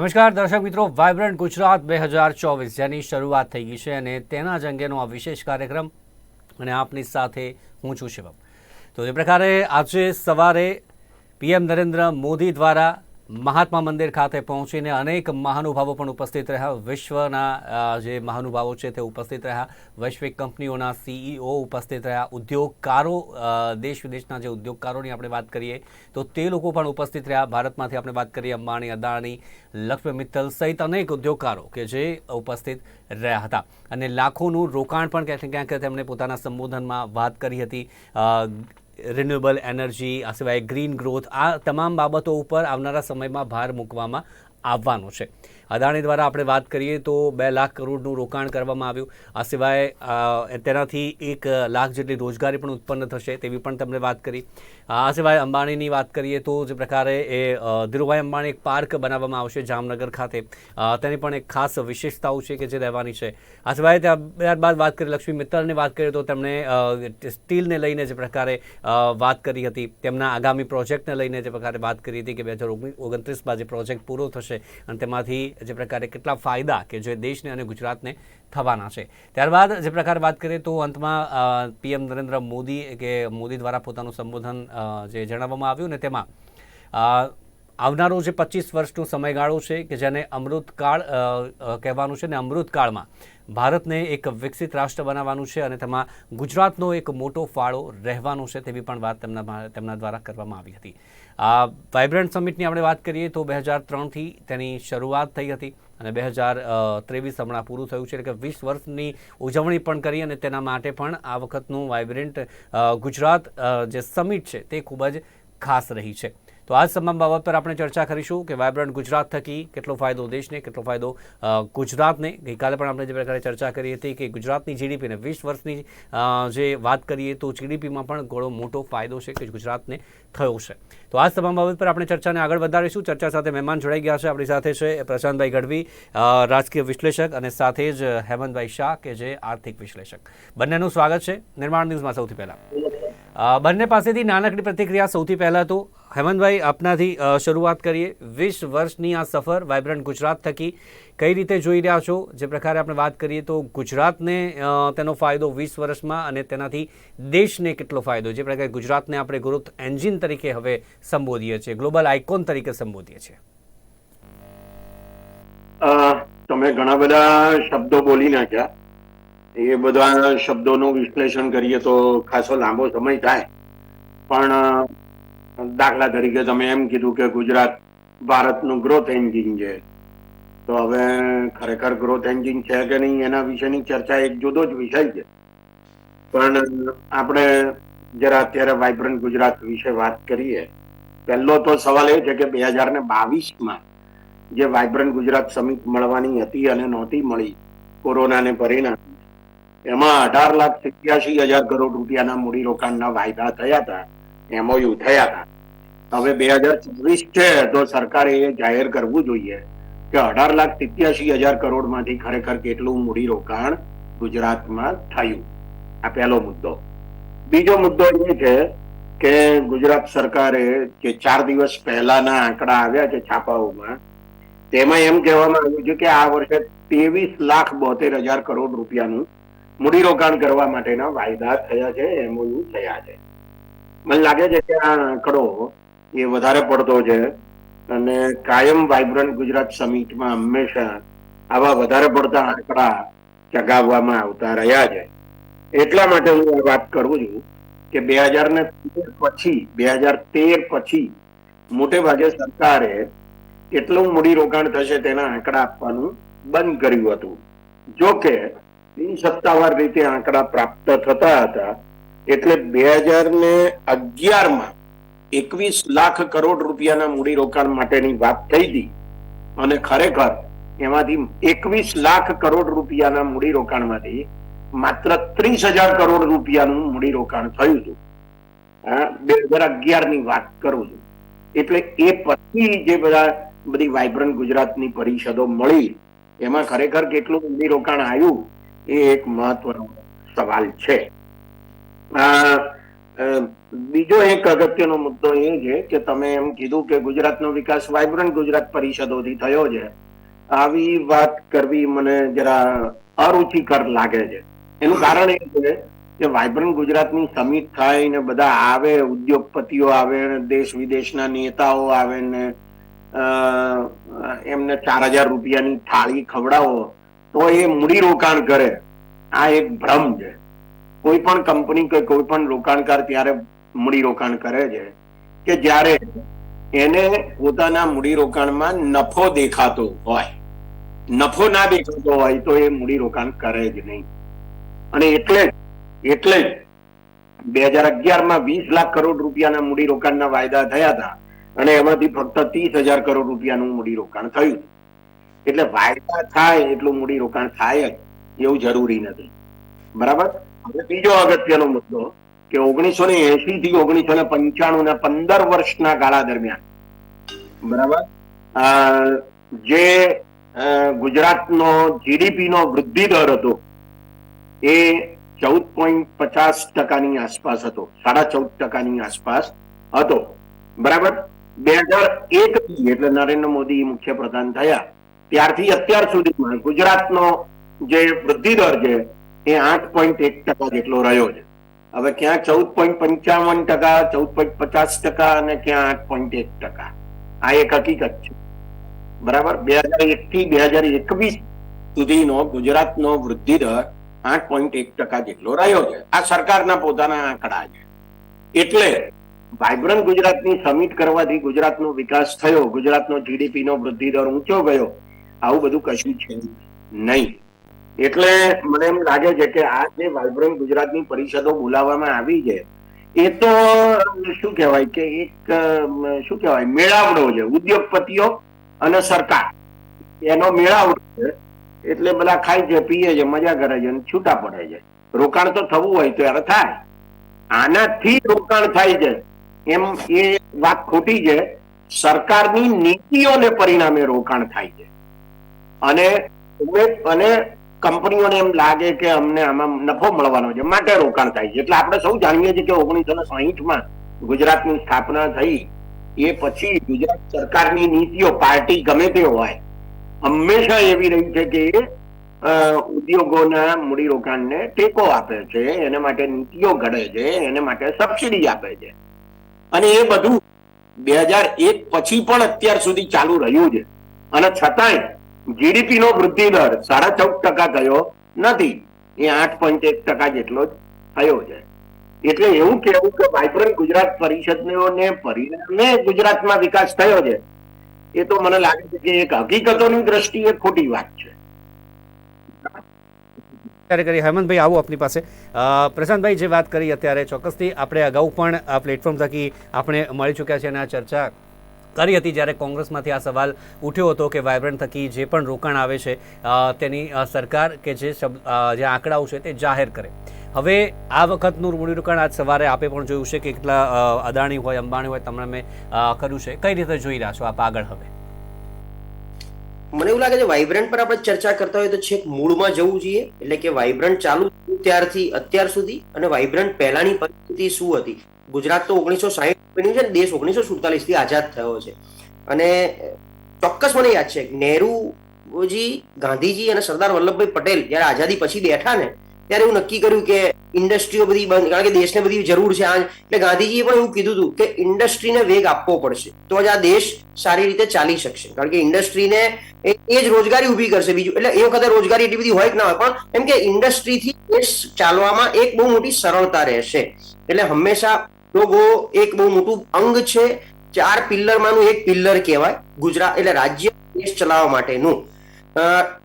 નમસ્કાર, દર્શક મિત્રો. વાઇબ્રન્ટ ગુજરાત બે હજાર ચોવીસ જેની શરૂઆત થઈ ગઈ છે અને તેના જ અંગેનો આ વિશેષ કાર્યક્રમ અને આપની સાથે હું છું શિવમ. તો એ પ્રકારે આજે સવારે પીએમ નરેન્દ્ર મોદી દ્વારા મહાત્મા મંદિર ખાતે પહોંચીને અનેક મહાનુભાવો પણ ઉપસ્થિત રહ્યા. વિશ્વના જે મહાનુભાવો છે તે ઉપસ્થિત રહ્યા. વૈશ્વિક કંપનીઓના સીઈઓ ઉપસ્થિત રહ્યા. ઉદ્યોગકારો દેશ વિદેશના જે ઉદ્યોગકારોની આપણે વાત કરીએ તો તે લોકો પણ ઉપસ્થિત રહ્યા. ભારતમાંથી આપણે વાત કરીએ અંબાણી, અદાણી, લક્ષ્મી મિત્તલ સહિત અનેક ઉદ્યોગકારો કે જે ઉપસ્થિત રહ્યા હતા. અને લાખોનું રોકાણ પણ ક્યાંક ક્યાંક તેમણે પોતાના સંબોધનમાં વાત કરી હતી. રિન્યુએબલ એનર્જી આ સિવાય ગ્રીન ગ્રોથ આ તમામ બાબતો ઉપર આવનારા સમયમાં ભાર મૂકવામાં આવવાનો છે. અદાણી દ્વારા આપણે વાત કરીએ તો બે લાખ કરોડનું રોકાણ કરવામાં આવ્યું. આ સિવાય તેનાથી એક લાખ જેટલી રોજગારી પણ ઉત્પન્ન થશે તેવી પણ તમને વાત કરી. આ સિવાય અંબાણીની વાત કરીએ તો જે પ્રકારે એ ધીરુભાઈ અંબાણી એક પાર્ક બનાવવામાં આવશે જામનગર ખાતે. તેની પણ એક ખાસ વિશેષતાઓ છે કે જે રહેવાની છે. આ સિવાય ત્યાં ત્યારબાદ વાત કરીએ, લક્ષ્મી મિત્તલની વાત કરીએ તો તેમણે સ્ટીલને લઈને જે પ્રકારે વાત કરી હતી. તેમના આગામી પ્રોજેક્ટને લઈને જે પ્રકારે વાત કરી હતી કે બે હજાર ઓગણત્રીસમાં જે પ્રોજેક્ટ પૂરો થશે અને તેમાંથી જે પ્રકારે કેટલા ફાયદા કે જે દેશને અને ગુજરાતને થવાના છે. ત્યારબાદ જે પ્રકાર વાત કરીએ તો અંતમાં પીએમ નરેન્દ્ર મોદી કે મોદી દ્વારા પોતાનું સંબોધન જે જણાવવામાં આવ્યું ને તેમાં આવનારો જે પચીસ વર્ષનો સમયગાળો છે કે જેને અમૃતકાળ કહેવાનું છે ને અમૃતકાળમાં, ભારતને એક વિકસિત રાષ્ટ્ર બનાવવાનું છે અને તેમાં ગુજરાતનો એક મોટો ફાળો રહેવાનો છે તેવી પણ વાત તેમના તેમના દ્વારા કરવામાં આવી હતી. આ વાઇબ્રન્ટ સમિટની આપણે વાત કરીએ તો બે હજાર ત્રણથી તેની શરૂઆત થઈ હતી અને બે હજાર ત્રેવીસ હમણાં પૂરું થયું છે. એટલે કે વીસ વર્ષની ઉજવણી પણ કરી અને તેના માટે પણ આ વખતનું વાઇબ્રન્ટ ગુજરાત જે સમિટ છે તે ખૂબ જ ખાસ રહી છે. તો આ તમામ બાબત પર આપણે ચર્ચા કરીશું કે વાયબ્રન્ટ ગુજરાત થકી કેટલો ફાયદો દેશને, કેટલો ફાયદો ગુજરાતને. ગઈકાલે પણ આપણે જે પ્રકારે ચર્ચા કરી હતી કે ગુજરાતની જીડીપીને વીસ વર્ષની જે વાત કરીએ તો જીડીપીમાં પણ ઘણો મોટો ફાયદો છે કે ગુજરાતને થયો છે. તો આ તમામ બાબત પર આપણે ચર્ચાને આગળ વધારીશું. ચર્ચા સાથે મહેમાન જોડાઈ ગયા છે. આપણી સાથે છે પ્રશાંતભાઈ ગઢવી રાજકીય વિશ્લેષક અને સાથે જ હેમંતભાઈ શાહ, કે જે આર્થિક વિશ્લેષક. બંનેનું સ્વાગત છે. નિર્માણ ન્યૂઝમાં સૌથી પહેલાં. બંને પાસેથી નાનકડી પ્રતિક્રિયા સૌથી પહેલાં તો, હેમંતભાઈ, આપનાથી શરૂઆત કરીએ. વીસ વર્ષની આ સફર વાઇબ્રન્ટ ગુજરાત થકી કઈ રીતે જોઈ રહ્યા છો? જે પ્રકારે આપણે વાત કરીએ તો ગુજરાતને તેનો ફાયદો વીસ વર્ષમાં અને તેનાથી દેશને કેટલો ફાયદો? જે પ્રકારે ગુજરાતને આપણે ગ્રોથ એન્જિન તરીકે હવે સંબોધીએ છીએ ગ્લોબલ આઇકોન તરીકે સંબોધીએ છીએ. તમે ઘણા બધા શબ્દો બોલી નાખ્યા. એ બધા શબ્દોનું વિશ્લેષણ કરીએ તો ખાસો લાંબો સમય થાય. પણ દાખલા તરીકે તમે એમ કીધું કે ગુજરાત ભારતનું ગ્રોથ એન્જિન છે. તો હવે ખરેખર ગ્રોથ એન્જિન છે કે નહીં એના વિશેની ચર્ચા એક જુદો જ વિષય છે. પણ, આપણે જરા અત્યારે વાઇબ્રન્ટ ગુજરાત વિશે વાત કરીએ. પહેલો તો સવાલ એ છે કે બે હજાર ને બાવીસમાં જે વાઇબ્રન્ટ ગુજરાત સમિટ મળવાની હતી અને નહોતી મળી, કોરોનાને પરિણામે એમાં અઢાર લાખ સિત્યાસી હજાર કરોડ રૂપિયાના મૂડીરોકાણના વાયદા થયા હતા, એમઓયુ થયા હતા. હવે બે હજાર ચોવીસ છે, તો સરકારે એ જાહેર કરવું જોઈએ કે અઢાર લાખ સિત્યાસી હજાર કરોડમાંથી ખરેખર કેટલું મૂડીરોકાણ ગુજરાતમાં થયું. આ પહેલો મુદ્દો. બીજો મુદ્દો એ છે કે ગુજરાત સરકારે જે ચાર દિવસ પહેલાના આંકડા આવ્યા છે છાપાઓમાં, તેમાં એમ કહેવામાં આવ્યું છે કે આ વર્ષે ત્રેવીસ લાખ બોતેર હજાર કરોડ રૂપિયાનું મૂડીરોકાણ કરવા માટેના વાયદા થયા છે એમઓયુ થયા છે. મને લાગે છે કે આ આંકડો એ વધારે પડતો છે અને કાયમ વાઇબ્રન્ટ ગુજરાત સમિટમાં હંમેશા આવા વધારે પડતા આંકડા ચગાવવામાં આવતા રહ્યા છે. એટલા માટે હું વાત કરું છું કે બે હજાર ને પછી, બે હજાર તેર પછી મોટે ભાગે સરકારે કેટલું મૂડીરોકાણ થશે તેના આંકડા આપવાનું બંધ કર્યું હતું. જો કે બિન સત્તાવાર રીતે આંકડા પ્રાપ્ત થતા હતા, એટલે બે હજાર ને અગિયારમાં એકવીસ લાખ કરોડ રૂપિયાના મૂડીરોકાણ માટેની વાત થઈ હતી. અને ખરેખર એમાંથી એકવીસ લાખ કરોડ રૂપિયાના મૂડીરોકાણમાંથી માત્ર ત્રીસ હજાર કરોડ રૂપિયાનું મૂડીરોકાણ થયું હતું. બે હજાર અગિયારની વાત કરું છું. એટલે એ પછી જે બધા, બધી વાઇબ્રન્ટ ગુજરાતની પરિષદો મળી, એમાં ખરેખર કેટલું મૂડીરોકાણ આવ્યું એ એક મહત્વનો સવાલ છે. બીજો એક અગત્યનો મુદ્દો એ છે કે તમે એમ કીધું કે ગુજરાતનો વિકાસ વાઇબ્રન્ટ ગુજરાત પરિષદોથી થયો છે. આવી વાત કરવી મને જરા અરુચિકર લાગે છે. એનું કારણ એ છે કે વાઇબ્રન્ટ ગુજરાતની સમિટ થાય ને બધા આવે, ઉદ્યોગપતિઓ આવે ને દેશ વિદેશના નેતાઓ આવે ને એમને ચાર હજાર રૂપિયાની થાળી ખવડાવો. તો એ મૂડી રોકાણ કરે. આ એક ભ્રમ છે. કોઈ પણ કંપની કે કોઈ પણ રોકાણકાર ત્યારે મૂડી રોકાણ કરે છે કે જ્યારે એને પોતાના મૂડી રોકાણમાં નફો દેખાતો હોય. નફો ના દેખાતો હોય તો એ મૂડી રોકાણ કરે જ નહીં. અને એટલે જ એટલે જ બે હજાર અગિયારમાં વીસ લાખ કરોડ રૂપિયાના મૂડી રોકાણના વાયદા થયા હતા. અને એમાંથી ફક્ત ત્રીસ હજાર કરોડ રૂપિયાનું મૂડી રોકાણ થયું. એટલે વાયદા થાય એટલું મૂડી રોકાણ થાય એવું જરૂરી નથી. બરાબર? હવે બીજો અગત્યનો મુદ્દો કે ઓગણીસો ને એસી થી ઓગણીસો ને પંચાણું ના પંદર વર્ષના ગાળા દરમિયાન, બરાબર? જે ગુજરાતનો જીડીપી નો વૃદ્ધિ દર હતો એ ચૌદ પોઈન્ટ પચાસ ટકાની આસપાસ હતો, સાડા ચૌદ ટકાની આસપાસ હતો. બરાબર? બે હજાર એક એટલે નરેન્દ્ર મોદી મુખ્યપ્રધાન થયા. ત્યારથી અત્યાર સુધીમાં ગુજરાતનો જે વૃદ્ધિ દર છે એ આઠ પોઈન્ટ એક ટકા જેટલો રહ્યો છે. હવે ક્યાં ચૌદ પોઈન્ટ પંચાવન ટકા, ચૌદ પોઈન્ટ પચાસ ટકા અને ક્યાં આઠ પોઈન્ટ એક ટકા. આ એક હકીકત છે. બરાબર? બે હજાર એક થી બે હજાર એકવીસ સુધીનો ગુજરાતનો વૃદ્ધિ દર આઠ પોઈન્ટ એક ટકા જેટલો રહ્યો છે. આ સરકારના પોતાના આંકડા છે. એટલે વાઇબ્રન્ટ ગુજરાતની સમિટ કરવાથી ગુજરાતનો વિકાસ થયો, ગુજરાતનો જીડીપી નો વૃદ્ધિ દર ઊંચો ગયો. આવું બધું કશું છે નહીં. એટલે મને એમ લાગે છે કે આ જે વાઇબ્રન્ટ ગુજરાતની પરિષદો બોલાવવામાં આવી છે, એ તો શું કહેવાય કે એક શું કહેવાય, મેળાવડો છે. ઉદ્યોગપતિઓ અને સરકાર. એનો મેળાવડો છે. એટલે બધા ખાય છે, પીએ છે, મજા કરે છે અને છૂટા પડે છે. રોકાણ તો થવું હોય ત્યારે થાય. આનાથી રોકાણ થાય છે. એમ એ વાત ખોટી છે. સરકારની નીતિઓને પરિણામે રોકાણ થાય છે. અને અને કંપનીઓને એમ લાગે કે અમને આમાં નફો મળવાનો છે, માટે રોકાણ થાય છે. એટલે આપણે સૌ જાણીએ છીએ કે ઓગણીસો ને સાહીઠમાં ગુજરાતની સ્થાપના થઈ, એ પછી ગુજરાત સરકારની નીતિઓ, પાર્ટી ગમે તે હોય, હંમેશા એવી રહી છે કે ઉદ્યોગોના મૂડીરોકાણને ટેકો આપે છે, એને માટે નીતિઓ ઘડે છે, એને માટે સબસિડી આપે છે. અને એ બધું બે હજાર એક પછી પણ અત્યાર સુધી ચાલુ રહ્યું છે. અને છતાંય જીડીપી નો વૃદ્ધિ દર સાડા ચૌદ ટકા થયો નથી. એ આઠ પોઈન્ટ એક ટકા જેટલો જ થયો છે. એટલે એવું કહેવું કે વાઇબ્રન્ટ ગુજરાત પરિષદને પરિણામે ગુજરાતમાં વિકાસ થયો છે, એ તો મને લાગે છે કે એક હકીકતોની દ્રષ્ટિએ ખોટી વાત છે. કરી હેમંતભાઈ આવું આપની પાસે. પ્રશાંતભાઈ જે વાત કરી અત્યારે ચોક્કસથી આપણે અગાઉ પણ આ પ્લેટફોર્મ થકી આપણે મળી ચૂક્યા છે અને આ ચર્ચા કરી હતી જ્યારે કોંગ્રેસમાંથી આ સવાલ ઉઠ્યો હતો કે વાયબ્રન્ટ થકી જે પણ રોકાણ આવે છે તેની સરકાર કે જે શબ્દ જે આંકડાઓ છે તે જાહેર કરે. હવે આ વખતનું મૂડીરોકાણ આજ સવારે આપે પણ જોયું છે કે કેટલા અદાણી હોય, અંબાણી હોય, તમને મેં કર્યું છે. કઈ રીતે જોઈ રહ્યા છો આપ આગળ હવે? મને એવું લાગે છે વાઇબ્રન્ટ પર આપણે ચર્ચા કરતા હોય તો છેક મૂળમાં જવું જોઈએ. એટલે કે વાઇબ્રન્ટ ચાલુ ત્યારથી અત્યાર સુધી અને વાઇબ્રન્ટ પહેલાની પરિસ્થિતિ શું હતી? ગુજરાત તો ઓગણીસો સાહીઠ બન્યું છે દેશ ઓગણીસો સુડતાલીસથી આઝાદ થયો છે. અને ચોક્કસ મને યાદ છે નેહરુજી, ગાંધીજી અને સરદાર વલ્લભભાઈ પટેલ જયારે આઝાદી પછી બેઠા ને, ત્યારે એવું નક્કી કર્યું કે ઇન્ડસ્ટ્રીઓ બધી બંધ, કારણ કે દેશને બધી જરૂર છે આ એટલે ગાંધીજીએ પણ એવું કીધું હતું કે ઇન્ડસ્ટ્રીને વેગ આપવો પડશે, તો જ આ દેશ સારી રીતે ચાલી શકશે. કારણ કે ઇન્ડસ્ટ્રીને એ એ જ રોજગારી ઊભી કરશે બીજું. એટલે એ વખતે રોજગારી એટલી બધી હોય કે ના હોય, પણ એમ કે ઇન્ડસ્ટ્રીથી દેશ ચાલવામાં એક બહુ મોટી સરળતા રહેશે. એટલે હંમેશા લોકો એક બહુ મોટું અંગ છે. ચાર પિલ્લરમાંનું એક પિલ્લર કહેવાય ગુજરાત એટલે રાજ્ય દેશ ચલાવવા માટેનું.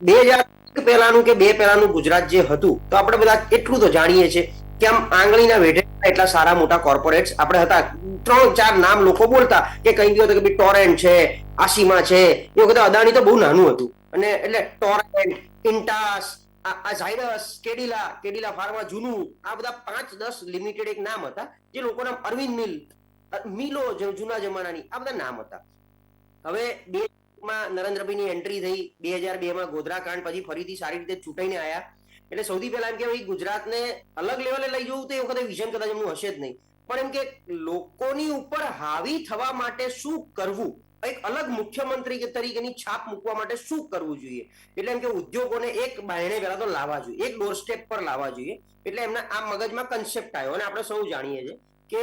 બે હજાર પહેલાનું કે બે પહેલાનું ગુજરાત જે હતું, તો આપણે બધા એટલું તો જાણીએ છીએ કે આમ આંગળીના વેઢે એટલા સારા મોટા કોર્પોરેટ્સ આપણે હતા. ત્રણ ચાર નામ લોકો બોલતા કે કઈ ગયો કે ભાઈ ટોરેન્ટ છે આસીમા છે, એ વખતે અદાણી તો બહુ નાનું હતું. અને એટલે ટોરેન્ટ ઇન્ટાસ આ ઝાયરસ કેડિલા કેડિલા ફાર્મા જૂનું, આ બધા પાંચ દસ લિમિટેડ એક નામ હતા, જે લોકોના અરવિંદ મિલ મિલો જૂના જમાનાની, આ બધા નામ હતા. હવે બે માં નરેન્દ્રભાઈની એન્ટ્રી થઈ, બે હજાર બે માં ગોધરા કાંડ પછી ફરીથી સારી રીતે ચૂંટાઈને આયા. એટલે સૌથી પહેલા એમ કે ભાઈ, ગુજરાતને અલગ લેવલે લઈ જવું તો એ વખતે વિઝન કદાચ એમનું હશે જ નહીં. પણ એમ કે લોકોની ઉપર હાવી થવા માટે શું કરવું? એક અલગ મુખ્યમંત્રી તરીકેની છાપ મૂકવા માટે શું કરવું જોઈએ? એટલે એમ કે ઉદ્યોગોને એક બાયણે પહેલા તો લાવવા જોઈએ, એક ડોર સ્ટેપ પર લાવવા જોઈએ. એટલે એમના આ મગજમાં કન્સેપ્ટ આવ્યો અને આપણે સૌ જાણીએ છીએ કે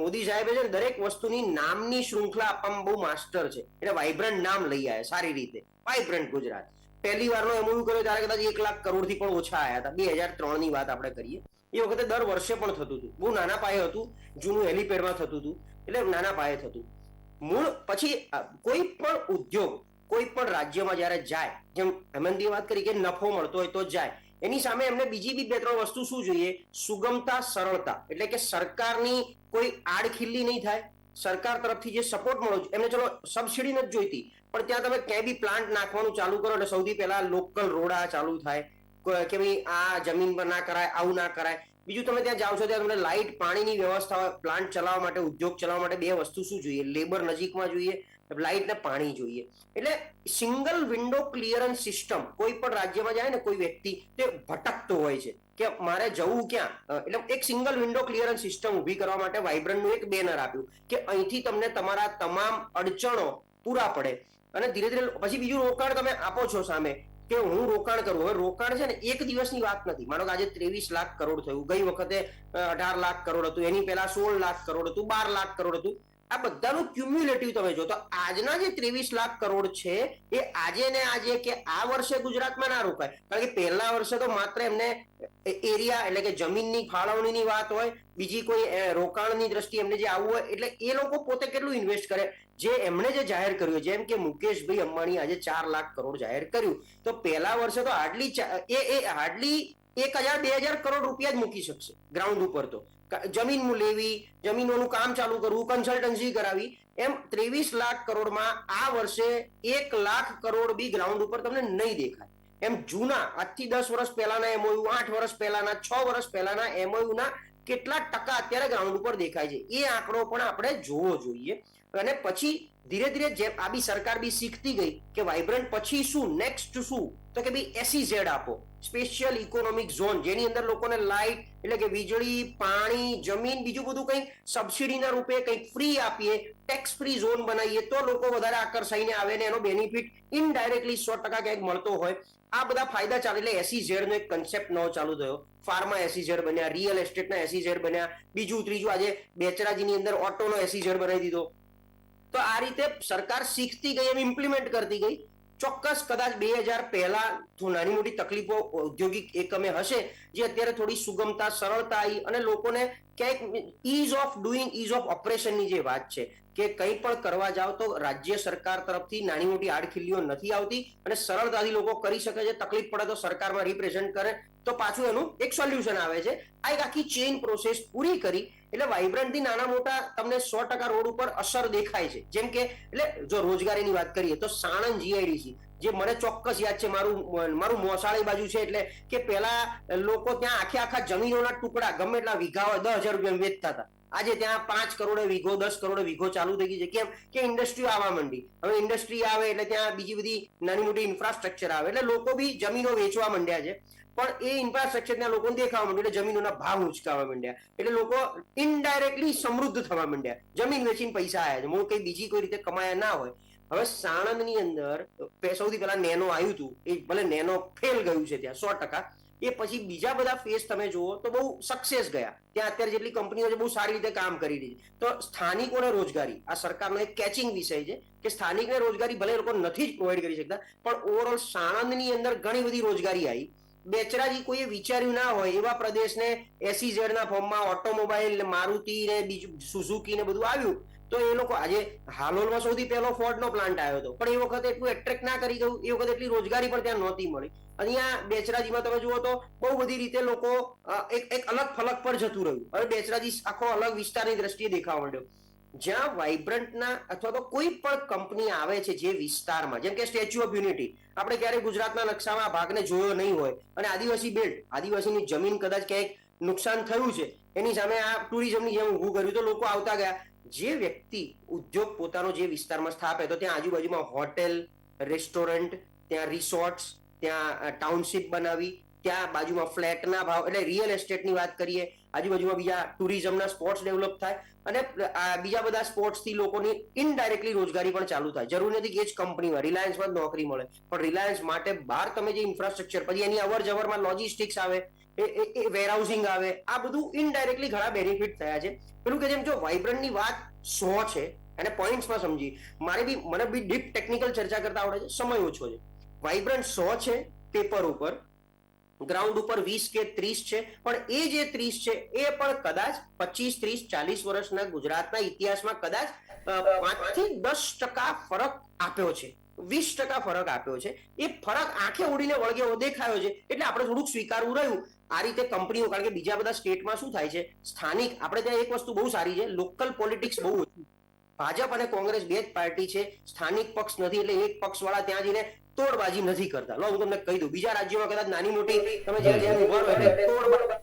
મોદી સાહેબે છે દરેક વસ્તુની નામની શૃંખલા આપવામાં બહુ માસ્ટર છે. એટલે વાઇબ્રન્ટ નામ લઈ આવ્યા સારી રીતે. વાઇબ્રન્ટ ગુજરાત. પહેલી વારનો એમઓયુ કર્યો ત્યારે કદાચ એક લાખ કરોડથી પણ ઓછા આવ્યા હતા. બે હજાર ત્રણની વાત આપણે કરીએ. એ વખતે દર વર્ષે પણ થતું હતું. બહુ નાના પાયે હતું, જૂનું હેલીપેડમાં થતું હતું. એટલે નાના પાયે થતું. મૂળ પછી કોઈ પણ ઉદ્યોગ, કોઈ પણ રાજ્યમાં જ્યારે જાય, જેમ હેમંતીએ વાત કરી કે નફો મળતો હોય તો જાય, એની સામે એમને બીજી બી બે ત્રણ વસ્તુ શું જોઈએ? સુગમતા, સરળતા. એટલે કે સરકારની કોઈ આડખીલ્લી નહીં થાય. સરકાર તરફથી જે સપોર્ટ મળ્યો એમને ચલો સબસિડી નથી જોઈતી, પણ ત્યાં તમે ક્યાંય બી પ્લાન્ટ નાખવાનું ચાલુ કરો એટલે સૌથી પહેલા લોકલ રોડા ચાલુ થાય. કે ભાઈ આ જમીન પર ના કરાય, આવું ના કરાય. બીજું તમે ત્યાં જાઓ છો, ત્યાં તમને લાઇટ પાણીની વ્યવસ્થા પ્લાન્ટ ચલાવવા માટે, ઉદ્યોગ ચલાવવા માટે બે વસ્તુ શું જોઈએ? લેબર નજીકમાં જોઈએ લાઇટ ને પાણી જોઈએ. એટલે સિંગલ વિન્ડો ક્લિયરન્સ સિસ્ટમ કોઈ પણ રાજ્યમાં જાય ને, કોઈ વ્યક્તિ, તે ભટકતો હોય છે કે મારે જવું ક્યાં? એટલે એક સિંગલ વિન્ડો ક્લિયરન્સ સિસ્ટમ ઊભી કરવા માટે વાઇબ્રન્ટનું એક બેનર આપ્યું કે અહીંથી તમને તમારા તમામ અડચણો પૂરા પડે. અને ધીરે ધીરે, પછી બીજું રોકાણ તમે આપો છો સામે. કે હું રોકાણ કરું? હવે રોકાણ છે ને એક દિવસની વાત નથી. માનો કે આજે ત્રેવીસ લાખ કરોડ થયું. ગઈ વખતે અઢાર લાખ કરોડ હતું. એની પહેલા સોળ લાખ કરોડ હતું. બાર લાખ કરોડ હતું. આ બધાનું ક્યુમ્યુલેટિવ તમે જો તો આજના જે ત્રેવીસ લાખ કરોડ છે, એ આજે ને આજે કે આ વર્ષે ગુજરાતમાં ના રોકાય. કારણ કે પહેલા વર્ષે તો માત્ર એમને એરિયા એટલે કે જમીનની ફાળવણીની વાત હોય, બીજી કોઈ રોકાણની દ્રષ્ટિએ એમને જે આવવું હોય, એટલે એ લોકો પોતે કેટલું ઇન્વેસ્ટ કરે? જે એમણે જે જાહેર કર્યું જેમ કે મુકેશભાઈ અંબાણી આજે ચાર લાખ કરોડ જાહેર કર્યું. તો પહેલા વર્ષે તો હાર્ડલી એ હાર્ડલી એક હજાર, બે હજાર કરોડ રૂપિયા જ મૂકી શકશે ગ્રાઉન્ડ ઉપર તો. જમીન લેવી, જમીનોનું કામ ચાલુ કરવું કન્સલ્ટન્સી કરાવી, એમ ત્રેવીસ લાખ કરોડમાં આ વર્ષે એક લાખ કરોડ બી ગ્રાઉન્ડ ઉપર તમને નહીં દેખાય. એમ જૂના, આજથી દસ વર્ષ પહેલાના એમઓયુ, આઠ વર્ષ પહેલાના, છ વર્ષ પહેલાના એમઓયુ ના કેટલા ટકા અત્યારે ગ્રાઉન્ડ ઉપર દેખાય છે. એ આંકડો પણ આપણે જોવો જોઈએ. અને પછી ધીરે ધીરે જેમ આ બી સરકાર બી શીખતી ગઈ કે વાઇબ્રન્ટ પછી શું નેક્સ્ટ શું, તો કે ભાઈ એસઈઝેડ આપો. સ્પેશિયલ ઇકોનોમિક ઝોન જેની અંદર લોકોને લાઇટ એટલે કે વીજળી, પાણી, જમીન, બીજું બધું કંઈક સબસિડીના રૂપે કંઈક ફ્રી આપીએ ટેક્સ ફ્રી ઝોન બનાવીએ, તો લોકો વધારે આકર્ષાઈને આવે ને એનો બેનિફિટ ઇનડાયરેક્ટલી સો ટકા ક્યાંક મળતો હોય. આ બધા ફાયદા ચાલે એટલે એસી ઝેડ નો એક કન્સેપ્ટ નવો ચાલુ થયો. ફાર્મા એસી ઝેડ બન્યા રિયલ એસ્ટેટના એસી ઝેડ બન્યા, બીજું, ત્રીજું આજે બેચરાજીની અંદર ઓટોનો એસી ઝેડ બનાવી દીધો. તો આ રીતે સરકાર શીખતી ગઈ એમ ઇમ્પ્લિમેન્ટ કરતી ગઈ. ચોક્કસ કદાચ બે હજાર પહેલા નાની મોટી તકલીફો ઔદ્યોગિક એકમે હશે, જે અત્યારે થોડી સુગમતા, સરળતા આવી અને લોકોને ક્યાંક ease of doing ease of ઓપરેશનની જે વાત છે કે કંઈ પણ કરવા જાવ તો રાજ્ય સરકાર તરફથી નાની મોટી આડખીલીઓ નથી આવતી અને સરળતાથી લોકો કરી શકે છે. તકલીફ પડે તો સરકારમાં રિપ્રેઝન્ટ કરે. તો પાછું એનું એક સોલ્યુશન આવે છે. આ એક આખી ચેઇન પ્રોસેસ પૂરી કરી, એટલે વાઇબ્રન્ટથી નાના મોટા તમને સો ટકા રોડ ઉપર અસર દેખાય છે. જેમ કે, એટલે જો રોજગારીની વાત કરીએ તો સાણંદ જીઆઈડીસી જે મને ચોક્કસ યાદ છે મારું મારું મોસાળી બાજુ છે એટલે કે પેલા લોકો ત્યાં આખે આખા જમીનોના ટુકડા, ગમે એટલા વીઘા હોય, દસ હજાર રૂપિયા વેચતા હતા. આજે ત્યાં પાંચ કરોડે વીઘો, દસ કરોડે વીઘો ચાલુ થઈ ગઈ છે. કેમ કે ઇન્ડસ્ટ્રી આવવા માંડી. હવે ઇન્ડસ્ટ્રી આવે એટલે ત્યાં બીજી બધી નાની મોટી ઇન્ફ્રાસ્ટ્રક્ચર આવે. એટલે લોકો બી જમીનો વેચવા માંડ્યા છે. પણ એ ઇન્ફ્રાસ્ટ્રક્ચરના લોકોને દેખાવા માંડ્યું એટલે જમીનોના ભાવ ઉંચકાવા માંડ્યા. એટલે લોકો ઇનડાયરેક્ટલી સમૃદ્ધ થવા માંડ્યા. જમીન વેચીને પૈસા આવ્યા છે. મૂળ કઈ બીજી કોઈ રીતે કમાયા ના હોય. હવે સાણંદની અંદર સૌથી પહેલા નેનો આવ્યું હતું. એ ભલે નેનો ફેલ ગયું છે ત્યાં, સો ટકા. એ પછી બીજા બધા ફેસ તમે જુઓ તો બહુ સક્સેસ ગયા. ત્યાં અત્યારે જેટલી કંપનીઓ છે બહુ સારી રીતે કામ કરી રહી છે. તો સ્થાનિકોને રોજગારી. આ સરકારનો એક કેચિંગ વિષય છે કે સ્થાનિકને રોજગારી ભલે લોકો નથી જ પ્રોવાઈડ કરી શકતા, પણ ઓવરઓલ સાણંદની અંદર ઘણી બધી રોજગારી આવી. બેચરાજી કોઈએ વિચાર્યું ના હોય એવા પ્રદેશને એસી ના ફોર્મમાં ઓટોમોબાઈલ, મારુતિ ને બીજું સુઝુકી ને બધું આવ્યું, તો એ લોકો આજે હાલોલમાં સૌથી પહેલો ફોર્ડ નો પ્લાન્ટ આવ્યો હતો. પણ એ વખતે એટલું એટ્રેક્ટ ના કરી ગયું, એ વખતે એટલી રોજગારી પણ ત્યાં નહોતી મળી. અહીંયા બેચરાજીમાં તમે જુઓ તો બહુ બધી રીતે લોકો એક એક અલગ ફલક પર જતું રહ્યું. હવે બેચરાજી આખો અલગ વિસ્તારની દ્રષ્ટિએ દેખાવા માંડ્યો. જ્યાં વાઇબ્રન્ટના અથવા તો કોઈ પણ કંપની આવે છે જે વિસ્તારમાં, જેમ કે સ્ટેચ્યુ ઓફ યુનિટી, આપણે ક્યારેય ગુજરાતના નકશામાં ભાગને જોયો નહીં હોય, અને આદિવાસી બેલ્ટ, આદિવાસીની જમીન કદાચ ક્યાંક નુકસાન થયું છે, એની સામે આ ટુરિઝમની જેમ ઊભું કર્યું, તો લોકો આવતા ગયા. જે વ્યક્તિ ઉદ્યોગ પોતાનો જે વિસ્તારમાં સ્થાપે, તો ત્યાં આજુબાજુમાં હોટેલ, રેસ્ટોરન્ટ, ત્યાં રિસોર્ટ્સ, ત્યાં ટાઉનશીપ બનાવી ત્યાં બાજુમાં ફ્લેટના ભાવ, એટલે રિયલ એસ્ટેટની વાત કરીએ, આજુબાજુમાં બીજા ટુરિઝમના સ્પોર્ટ્સ ડેવલપ થાય, અને બીજા બધા સ્પોર્ટ્સથી લોકોની ઇનડાયરેક્ટલી રોજગારી પણ ચાલુ થાય. જરૂર નથી કે એ જ કંપનીમાં રિલાયન્સમાં નોકરી મળે. પણ રિલાયન્સ માટે બહાર તમે જે ઇન્ફ્રાસ્ટ્રક્ચર પછી એની અવર જવરમાં લોજિસ્ટિક્સ આવે, એ વેરહાઉસિંગ આવે, આ બધું ઇનડાયરેક્ટલી ઘણા બેનિફિટ થયા છે. પેલું કે જેમ જો વાઇબ્રન્ટની વાત સો છે અને પોઈન્ટ્સમાં સમજી મારે બી, મને બી ડીપ ટેકનિકલ ચર્ચા કરતા આવડે છે, સમય ઓછો છે. વાઇબ્રન્ટ સો છે પેપર ઉપર ગ્રાઉન્ડ ઉપર વીસ કે ત્રીસ છે, પણ એ જે ત્રીસ છે, એ પણ કદાચ પચીસ, ત્રીસ, ચાલીસ વર્ષના ગુજરાતના ઇતિહાસમાં કદાચ પાંચથી દસ ટકા ફરક આપ્યો છે. વીસ ટકા ફરક આપ્યો છે. એ ફરક આંખે ઉડીને વળગે એવો દેખાયો છે, એટલે આપણે થોડુંક સ્વીકારવું રહ્યું. આ રીતે કંપનીઓ, કારણ કે બીજા બધા સ્ટેટમાં શું થાય છે? સ્થાનિક, આપણે ત્યાં એક વસ્તુ બહુ સારી છે, લોકલ પોલિટિક્સ બહુ ઓછી. ભાજપ અને કોંગ્રેસ બે જ પાર્ટી છે. સ્થાનિક પક્ષ નથી એટલે એક પક્ષ વાળા ત્યાં જઈને તોડબાજી નથી કરતા. લો, હું તમને કહી દઉં, બીજા રાજ્યોમાં કદાચ નાની મોટી તમે જ્યાં જ્યાં ઊભા એટલે તોડબાજી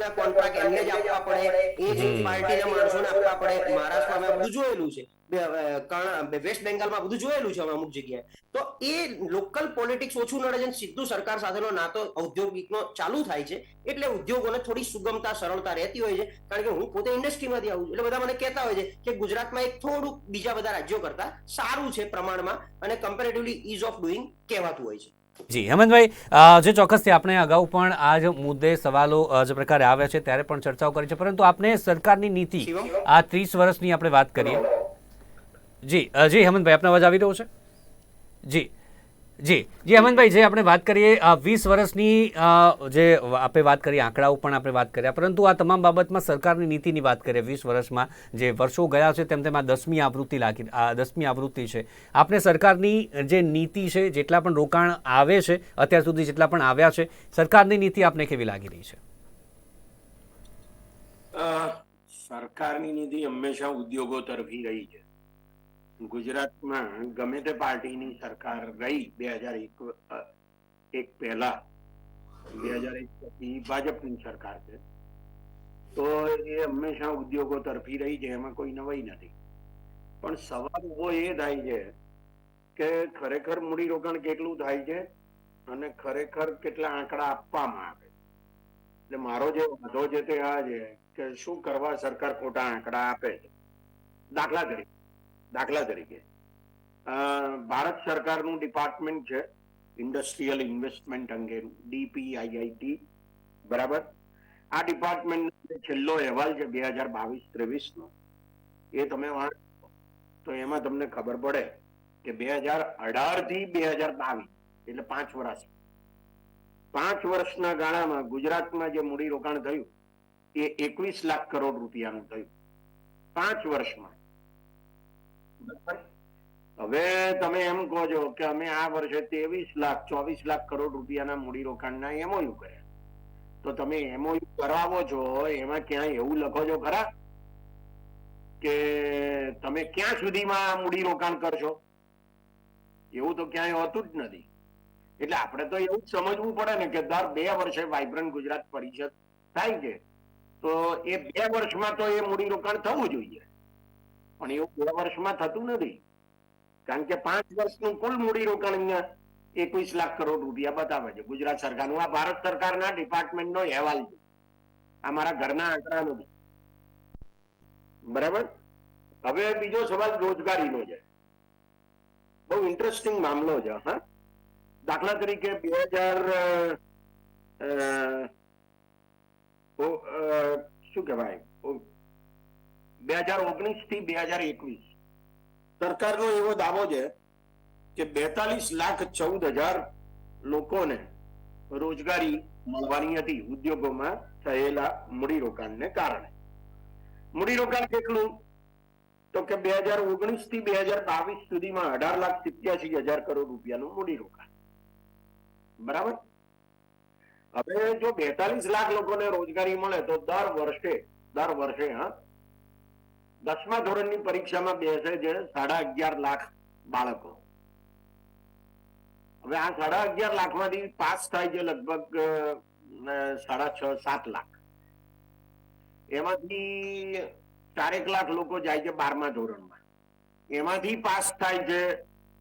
ના કોન્ટ્રાક્ટ એમને જ આપવા પડે. એ જ પાર્ટીના માણસોને આપવા પડે. મહારાષ્ટ્રમાં અમે બધું જોયેલું છે. બે- અ, કર્ણા- વેસ્ટ બેંગાલમાં બધું જોયેલું છે અમુક જગ્યાએ. તો એ લોકલ પોલિટિક્સ ઓછું નડે છે સીધું સરકાર સાથેનો નાતો ઔદ્યોગિકનો ચાલુ થાય છે. એટલે ઉદ્યોગોને થોડી સુગમતા સરળતા રહેતી હોય છે. કારણ કે હું પોતે ઇન્ડસ્ટ્રીમાંથી આવું છું. એટલે બધા મને કહેતા હોય છે કે ગુજરાતમાં એક થોડુંક બીજા બધા રાજ્યો કરતા સારું છે પ્રમાણમાં અને કમ્પેરેટિવલી ઇઝ ઓફ ડુઈંગ કહેવાતું હોય છે. જી હેમંતભાઈ જે ચોક્કસથી આપણે અગાઉ પણ આ જ મુદ્દે સવાલો જે પ્રકારે આવ્યા છે ત્યારે પણ ચર્ચાઓ કરી છે. પરંતુ આપણે સરકારની નીતિ આ ત્રીસ વર્ષની આપણે વાત કરીએ. જી જી હેમંતભાઈ આપનો અવાજ આવી રહ્યો છે? જી જી જી હેમંતભાઈ જે આપણે વાત કરીએ વીસ વર્ષની જે આપણે વાત કરીએ, આંકડાઓ પણ આપણે વાત કર્યા, પરંતુ આ તમામ બાબતમાં સરકારની નીતિની વાત કરીએ, વીસ વર્ષમાં જે વર્ષો ગયા છે, તેમ તેમ આ દસમી આવૃત્તિ લાગી દસમી આવૃત્તિ છે. આપણે સરકારની જે નીતિ છે, જેટલા પણ રોકાણ આવે છે, અત્યાર સુધી જેટલા પણ આવ્યા છે, સરકારની નીતિ આપને કેવી લાગી રહી છે? સરકારની નીતિ હંમેશા ઉદ્યોગો તરફી રહી છે. ગુજરાતમાં ગમે તે પાર્ટીની સરકાર રહી બે હજાર એક એક પહેલા, બે હજાર એક પછી ભાજપની સરકાર છે, તો એ હંમેશા ઉદ્યોગો તરફી રહી છે, એમાં કોઈ નવાઈ નથી. પણ સવાલ ઊભો એ થાય છે કે ખરેખર મૂડીરોકાણ કેટલું થાય છે અને ખરેખર કેટલા આંકડા આપવામાં આવે એટલે મારો જે વાંધો છે તે આ છે કે શું કરવા સરકાર ખોટા આંકડા આપે છે? દાખલા તરીકે. દાખલા તરીકે. ભારત સરકારનું ડિપાર્ટમેન્ટ છે, ઇન્ડસ્ટ્રીયલ ઇન્વેસ્ટમેન્ટ અંગેનું, ડીપીઆઈઆઈટી, બરાબર? આ ડિપાર્ટમેન્ટ છેલ્લો અહેવાલ છે બે હજાર બાવીસ ત્રેવીસ નો એ તમે વાંચો. તો એમાં તમને ખબર પડે કે બે હજાર અઢારથી બે હજાર બાવીસ, એટલે પાંચ વર્ષ. પાંચ વર્ષના ગાળામાં ગુજરાતમાં જે મૂડીરોકાણ થયું, એ એકવીસ લાખ કરોડ રૂપિયાનું થયું. પાંચ વર્ષમાં? હવે તમે એમ કહો છો કે અમે આ વર્ષે ત્રેવીસ લાખ, ચોવીસ લાખ કરોડ રૂપિયાના મૂડીરોકાણના એમઓયુ કર્યા. તો તમે એમઓયુ કરાવો છો, એમાં ક્યાંય એવું લખો છો ખરા? કે તમે ક્યાં સુધીમાં મૂડીરોકાણ કરશો? એવું તો ક્યાંય હોતું જ નથી. એટલે આપણે તો એવું સમજવું પડે ને કે દર બે વર્ષે વાઇબ્રન્ટ ગુજરાત પરિષદ થાય છે. તો એ બે વર્ષમાં તો એ મૂડીરોકાણ થવું જોઈએ. પણ એવું બે વર્ષમાં થતું નથી. કારણ કે પાંચ વર્ષનું કુલ મૂડીરોકાણ અહીંયા એકવીસ લાખ કરોડ રૂપિયા બતાવે છે. ગુજરાત સરકારનું આ ભારત સરકારના ડિપાર્ટમેન્ટનો અહેવાલ છે. આ મારા ઘરના આંકડા નથી. બરાબર? હવે બીજો સવાલ રોજગારીનો છે. બહુ ઇન્ટરેસ્ટિંગ મામલો છે, હા. દાખલા તરીકે બે હજાર શું કહેવાય? બે હજાર ઓગણીસથી બે હજાર એકવીસ. સરકારનો એવો દાવો છે કે બેતાલીસ લાખ ચૌદ હજાર લોકોને રોજગારી મળવાની હતી ઉદ્યોગોમાં થયેલા મૂડીરોકાણને કારણે. મૂડીરોકાણ કેટલું? તો કે બે હજાર ઓગણીસથી બે હજાર બાવીસ સુધીમાં અઢાર લાખ સિત્યાસી હજાર કરોડ રૂપિયાનું મૂડીરોકાણ. બરાબર? હવે જો બેતાલીસ લાખ લોકોને રોજગારી મળે તો દર વર્ષે દર વર્ષે, હા દસમા ધોરણની પરીક્ષામાં બેસે છે સાડા અગિયાર લાખ બાળકો. હવે આ સાડા અગિયાર લાખમાંથી પાસ થાય છે લગભગ સાડા છ, સાત લાખ. એમાંથી ચારેક લાખ લોકો જાય છે બારમા ધોરણમાં. એમાંથી પાસ થાય છે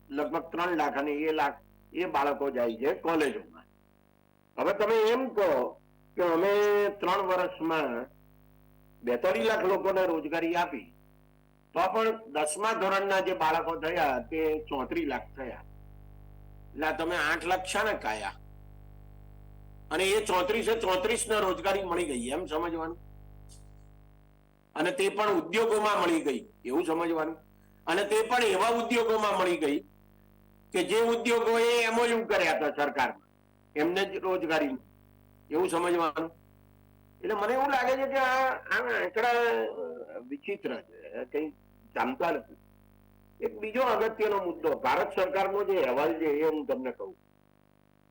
લગભગ ત્રણ લાખ અને એ લાખ, એ બાળકો જાય છે કોલેજોમાં. હવે તમે એમ કહો કે અમે ત્રણ વર્ષમાં બેતાલીસ લાખ લોકોને રોજગારી આપી. તો પણ દસમા ધોરણના જે બાળકો થયા તે ચોત્રીસ લાખ થયા. એટલે તમે આઠ લાખ શાને કાયા? અને એ ચોત્રીસે ચોત્રીસ ને રોજગારી મળી ગઈ, એમ સમજવાનું? અને તે પણ ઉદ્યોગોમાં મળી ગઈ, એવું સમજવાનું? અને તે પણ એવા ઉદ્યોગોમાં મળી ગઈ કે જે ઉદ્યોગોએ એમઓયુ કર્યા હતા સરકારમાં. એમને જ રોજગારી એવું સમજવાનું? એટલે મને એવું લાગે છે કે આ આંકડા વિચિત્ર છે. કઈ જાણતા નથી. એક બીજો અગત્યનો મુદ્દો, ભારત સરકારનો જે અહેવાલ છે એ હું તમને કહું.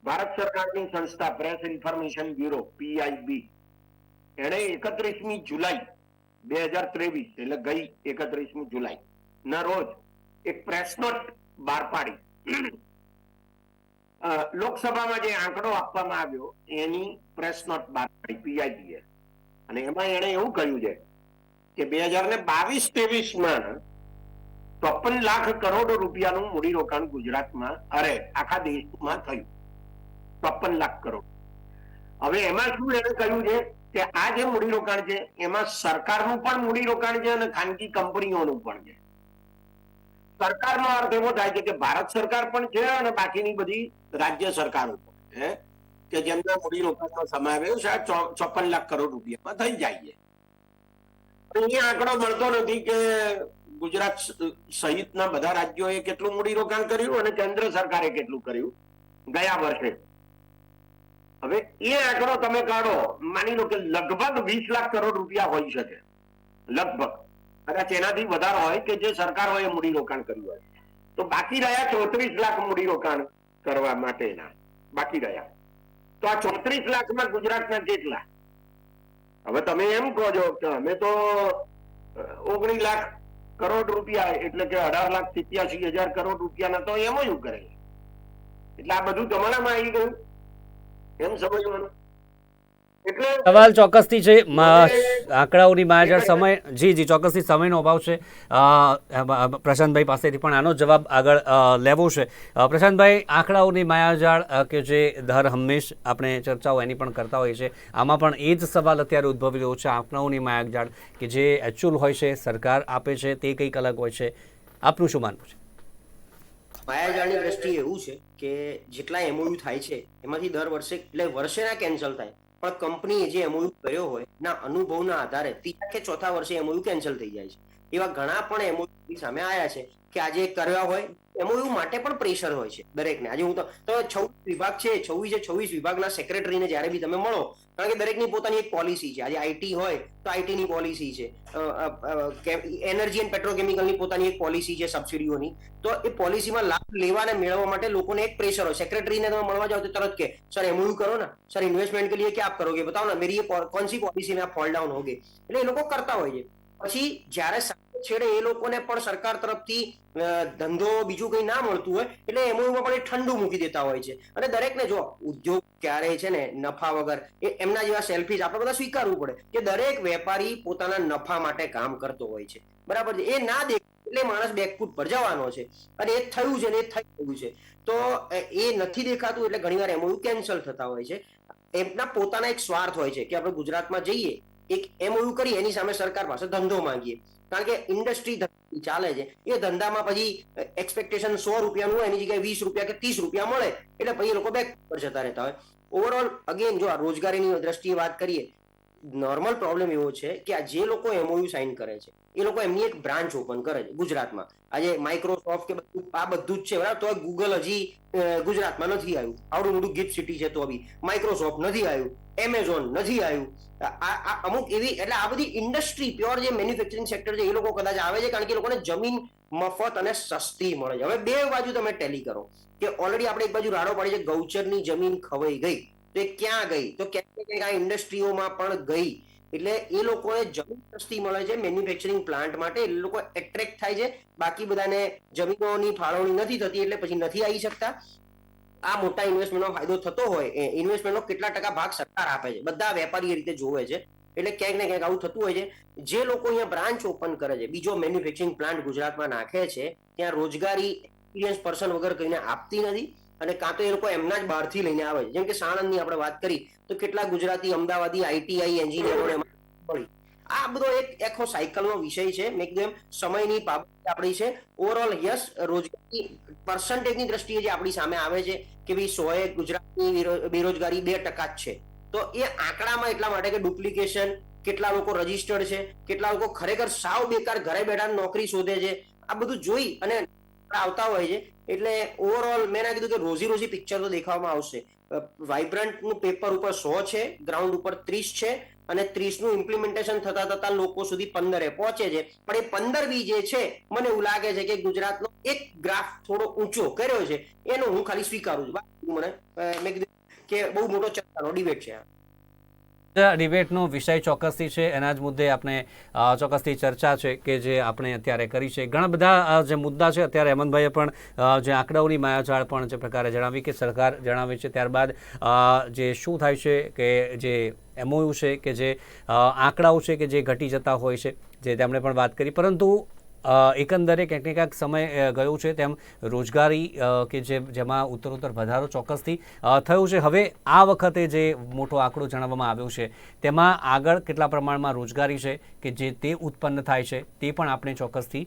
ભારત સરકારની સંસ્થા, પ્રેસ ઇન્ફોર્મેશન બ્યુરો પીઆઈબી એણે એકત્રીસમી જુલાઈ બે હજાર ત્રેવીસ, એટલે ગઈ એકત્રીસમી જુલાઈ, ના રોજ એક પ્રેસ નોટ બહાર પાડી. લોકસભામાં જે આંકડો આપવામાં આવ્યો, એની પ્રેસ નોટ બહાર પીઆઈબીએ અને એમાં એણે એવું કહ્યું છે કે બે હજાર ને બાવીસ, ત્રેવીસમાં ચોપન લાખ કરોડ રૂપિયાનું મૂડીરોકાણ ગુજરાતમાં અરે, આખા દેશમાં થયું. ચોપન લાખ કરોડ. હવે એમાં શું એને કહ્યું છે કે આ જે મૂડીરોકાણ છે, એમાં સરકારનું પણ મૂડીરોકાણ છે અને ખાનગી કંપનીઓનું પણ છે. સરકારનો અર્થ એવો થાય છે કે ભારત સરકાર પણ છે અને બાકીની બધી રાજ્ય સરકારો પણ કે જેમના મૂડીરોકાણનો સમાવેશ આ ચોપન લાખ કરોડ રૂપિયામાં થઈ જાય છે. અહીંયા આંકડો મળતો નથી કે ગુજરાત સહિતના બધા રાજ્યોએ કેટલું મૂડીરોકાણ કર્યું અને કેન્દ્ર સરકારે કેટલું કર્યું ગયા વર્ષે. હવે એ આંકડો તમે કાઢો, માની લો કે લગભગ વીસ લાખ કરોડ રૂપિયા હોઈ શકે. લગભગ. કદાચ એનાથી વધારે હોય કે જે સરકાર હોય મૂડી રોકાણ કર્યું હોય. તો બાકી રહ્યા ચોત્રીસ લાખ મૂડી રોકાણ કરવા માટેના. બાકી રહ્યા. તો આ ચોત્રીસ લાખમાં ગુજરાતના કેટલા? હવે તમે એમ કહો છો કે અમે તો ઓગણીસ લાખ કરોડ રૂપિયા એટલે કે અઢાર લાખ સિત્યાસી હજાર કરોડ રૂપિયાના તો એમ જ કરે એટલે આ બધું તમારામાં આવી ગયું? એમ સમજવાનું? સવાલ ચોક્કસથી છે આંકડાઓની માયાજાળ સમય જી જી ચોક્કસથી સમયનો અભાવ છે. પ્રશાંતભાઈ પાસેથી પણ આનો જવાબ આગળ લેવો છે. પ્રશાંતભાઈ આંકડાઓની માયાજાળ કે જે દર હંમેશ આપણે ચર્ચાઓ એની પણ કરતા હોઈએ છે આમાં પણ એ જ સવાલ અત્યારે ઉદ્ભવી રહ્યો છે આંકડાઓની માયાજાળ કે જે એકચ્યુઅલ હોય છે સરકાર આપે છે તે કંઈક અલગ હોય છે. આપનું શું માનવું છે? માયાજાળની દ્રષ્ટિએ એવું છે કે જેટલા એમઓયુ થાય છે એમાંથી દર વર્ષે એટલે વર્ષે ના કેન્સલ થાય. પણ કંપનીએ જે એમઓયુ કર્યો હોય ના અનુભવના આધારે ત્રીજા કે ચોથા વર્ષે એમઓયુ કેન્સલ થઈ જાય છે. એવા ઘણા પણ એમઓયુ સામે આવ્યા છે કે આજે કરવા હોય, એમઓયુ માટે પણ પ્રેશર હોય છે દરેકને. આજે હું તો છવ્વીસ વિભાગ છે, છવ્વીસ છવ્વીસ વિભાગના સેક્રેટરીને જ્યારે બી તમે મળો, કારણ કે દરેકની પોતાની એક પોલિસી છે. આજે આઈટી હોય તો આઈટીની પોલિસી છે. એનર્જી એન્ડ પેટ્રોકેમિકલની પોતાની એક પોલિસી છે સબસિડીઓની તો એ પોલિસીમાં લાભ લેવા અને મેળવવા માટે લોકોને એક પ્રેશર હોય. સેક્રેટરીને તમે મળવા જાઓ તો તરત કે સર એમઓયુ કરો ને. સર ઇન્વેસ્ટમેન્ટ કે લીએ ક્યાં આપ કરોગે બતાવો ને, મેરી કોણ સી પોલિસી મેં ફોલ ડાઉન હોગે. એટલે એ લોકો કરતા હોય છે. પછી જ્યારે છેડે એ લોકોને પણ સરકાર તરફથી ધંધો બીજું કંઈ ના મળતું હોય, એટલે એમઓયુમાં પણ એ ઠંડુ મૂકી દેતા હોય છે. અને દરેકને જો ઉદ્યોગ ક્યારે છે ને, નફા વગર, એ એમના જેવા સેલ્ફીઝ આપણે બધા સ્વીકારવું પડે કે દરેક વેપારી પોતાના નફા માટે કામ કરતો હોય છે. બરાબર છે? એ ના દેખાય એટલે માણસ બેકફૂટ પર જવાનો છે. અને એ થયું છે ને એ થઈ ગયું છે. તો એ નથી દેખાતું એટલે ઘણીવાર એમઓયુ કેન્સલ થતા હોય છે. એમના પોતાના એક સ્વાર્થ હોય છે કે આપણે ગુજરાતમાં જઈએ એક એમઓયુ કરી, એની સામે સરકાર પાસે ધંધો માંગીએ. કારણ કે ઇન્ડસ્ટ્રી ચાલે છે. એ ધંધામાં પછી એક્સપેક્ટેશન સો રૂપિયાનું હોય, એની જગ્યાએ વીસ રૂપિયા કે ત્રીસ રૂપિયા મળે. એટલે પછી એ લોકો બેક પર જતા રહેતા હોય. ઓવરઓલ અગેન જો આ રોજગારીની દ્રષ્ટિએ વાત કરીએ નોર્મલ પ્રોબ્લેમ એવો છે કે આ જે લોકો એમઓયુ સાઇન કરે છે, એ લોકો એમની એક બ્રાન્ચ ઓપન કરે છે ગુજરાતમાં. આજે માઇક્રોસોફ્ટ કે બધું, આ બધું જ છે, બરાબર? તો ગૂગલ હજી ગુજરાતમાં નથી આવ્યું. આવડું મોટું ગિફ્ટ સિટી છે તો બી. માઇક્રોસોફ્ટ નથી આવ્યું. એમેઝોન નથી આવ્યું. આ અમુક એવી, એટલે આ બધી ઇન્ડસ્ટ્રી પ્યોર જે મેન્યુફેક્ચરિંગ સેક્ટર છે, એ લોકો કદાચ આવે છે, કારણ કે એ લોકોને જમીન મફત અને સસ્તી મળે છે. હવે બે બાજુ તમે ટેલી કરો કે ઓલરેડી આપણે એક બાજુ રાડો પાડી છે, ગૌચરની જમીન ખવાઈ ગઈ. તો એ ક્યાં ગઈ? તો ક્યાંક આ ઇન્ડસ્ટ્રીઓમાં પણ ગઈ. એટલે એ લોકોને જમીન સસ્તી મળે છે મેન્યુફેક્ચરિંગ પ્લાન્ટ માટે. એ લોકો એટ્રેક્ટ થાય છે. બાકી બધાને જમીનોની ફાળવણી નથી થતી એટલે પછી નથી આવી શકતા. આ મોટા ઇન્વેસ્ટમેન્ટનો ફાયદો થતો હોય ઇન્વેસ્ટમેન્ટનો કેટલા ટકા ભાગ સરકાર આપે છે. બધા વેપારી એ રીતે જોવે છે. એટલે ક્યાંક ને ક્યાંક આવું થતું હોય છે. જે લોકો અહીંયા બ્રાન્ચ ઓપન કરે છે, બીજો મેન્યુફેક્ચરિંગ પ્લાન્ટ ગુજરાતમાં નાખે છે, ત્યાં રોજગારી એક્સપિરિયન્સ પર્સન વગર કહીને આપતી નથી. અને કાં તો એ લોકો એમના જ બહારથી લઈને આવે. છે જેમ કે સાણંદની આપણે વાત કરી, તો કેટલા ગુજરાતી, અમદાવાદી આઈટીઆઈ એન્જિનિયરોને મળી. આ બધો એક આખો સાયકલનો વિષય છે. મેં સમયની પાબંદી આપણી છે. ઓવરઓલ યસ રોજગારી પર્સન્ટેજની દ્રષ્ટિએ જે આપણી સામે આવે છે કે ભાઈ સોએ ગુજરાતની બેરો- બેરોજગારી બે ટકા જ છે. તો એ આંકડામાં એટલા માટે કે ડુપ્લિકેશન કેટલા લોકો રજીસ્ટર્ડ છે, કેટલા લોકો ખરેખર સાવ બેકાર ઘરે બેઠા નોકરી શોધે છે, આ બધું જોઈ અને આવતા હોય છે. એટલે ઓવરઓલ મેં ના કીધું કે રોજી રોજી પિક્ચર તો દેખાવામાં આવશે. વાઇબ્રન્ટનું પેપર ઉપર સો છે ગ્રાઉન્ડ ઉપર ત્રીસ છે અને ત્રીસનું ઇમ્પ્લિમેન્ટેશન થતા થતા લોકો સુધી પંદરે પહોંચે છે. પણ એ પંદર બી જે છે, મને એવું લાગે છે કે ગુજરાતનો એક ગ્રાફ થોડો ઊંચો કર્યો છે. એનો હું ખાલી સ્વીકારું છું. મને મેં કીધું કે બહુ મોટો ચર્ચાનો ડિબેટ છે આ. ડિબેટનો વિષય ચોક્કસથી છે. એના જ મુદ્દે આપણે ચોક્કસથી ચર્ચા છે કે જે આપણે અત્યારે કરી છે. ઘણા બધા જે મુદ્દા છે, અત્યારે હેમંતભાઈએ પણ જે આંકડાઓની માયાજાળ પણ જે પ્રકારે જણાવી કે સરકાર જણાવે છે. ત્યારબાદ જે શું થાય છે કે જે એમઓયુ છે કે જે આંકડાઓ છે કે જે ઘટી જતા હોય છે, જે તેમણે પણ વાત કરી. પરંતુ એકંદરે ક્યાંક ને ક્યાંક સમય ગયો છે તેમ રોજગારી કે જે, જેમાં ઉત્તરોત્તર વધારો ચોક્કસથી થયો છે. હવે આ વખતે જે મોટો આંકડો જણાવવામાં આવ્યો છે, તેમાં આગળ કેટલા પ્રમાણમાં રોજગારી છે, કે જે તે ઉત્પન્ન થાય છે, તે પણ આપણે ચોક્કસથી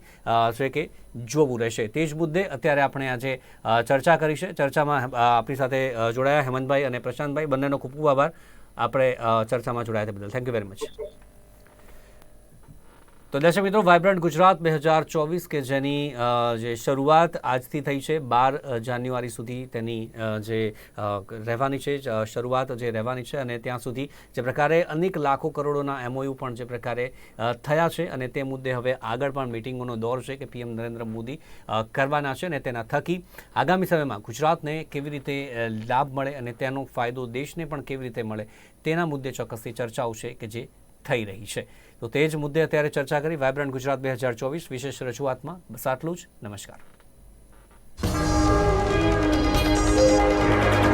છે કે જોવું રહેશે. તે જ મુદ્દે અત્યારે આપણે આજે ચર્ચા કરી છે. ચર્ચામાં આપણી સાથે જોડાયા હેમંતભાઈ અને પ્રશાંતભાઈ. બંનેનો ખૂબ ખૂબ આભાર. આપણે ચર્ચામાં જોડાયા તે બદલ. થેન્ક યુ વેરી મચ તો દર્શક મિત્રો વાઇબ્રન્ટ ગુજરાત બે હજાર ચોવીસ કે જેની જે શરૂઆત આજથી થઈ છે, બાર જાન્યુઆરી સુધી તેની જે રહેવાની છે શરૂઆત જે રહેવાની છે અને ત્યાં સુધી જે પ્રકારે અનેક લાખો કરોડોના એમઓયુ પણ જે પ્રકારે થયા છે અને તે મુદ્દે હવે આગળ પણ મિટિંગોનો દોર છે કે પીએમ નરેન્દ્ર મોદી કરવાના છે અને તેના થકી આગામી સમયમાં ગુજરાતને કેવી રીતે લાભ મળે અને તેનો ફાયદો દેશને પણ કેવી રીતે મળે તેના મુદ્દે ચોક્કસથી ચર્ચાઓ છે કે જે થઈ રહી છે. તો તે જ મુદ્દે અત્યારે ચર્ચા કરી વાયબ્રન્ટ ગુજરાત બે હજાર ચોવીસ. વિશેષ રજૂઆતમાં બસ આટલું જ. નમસ્કાર.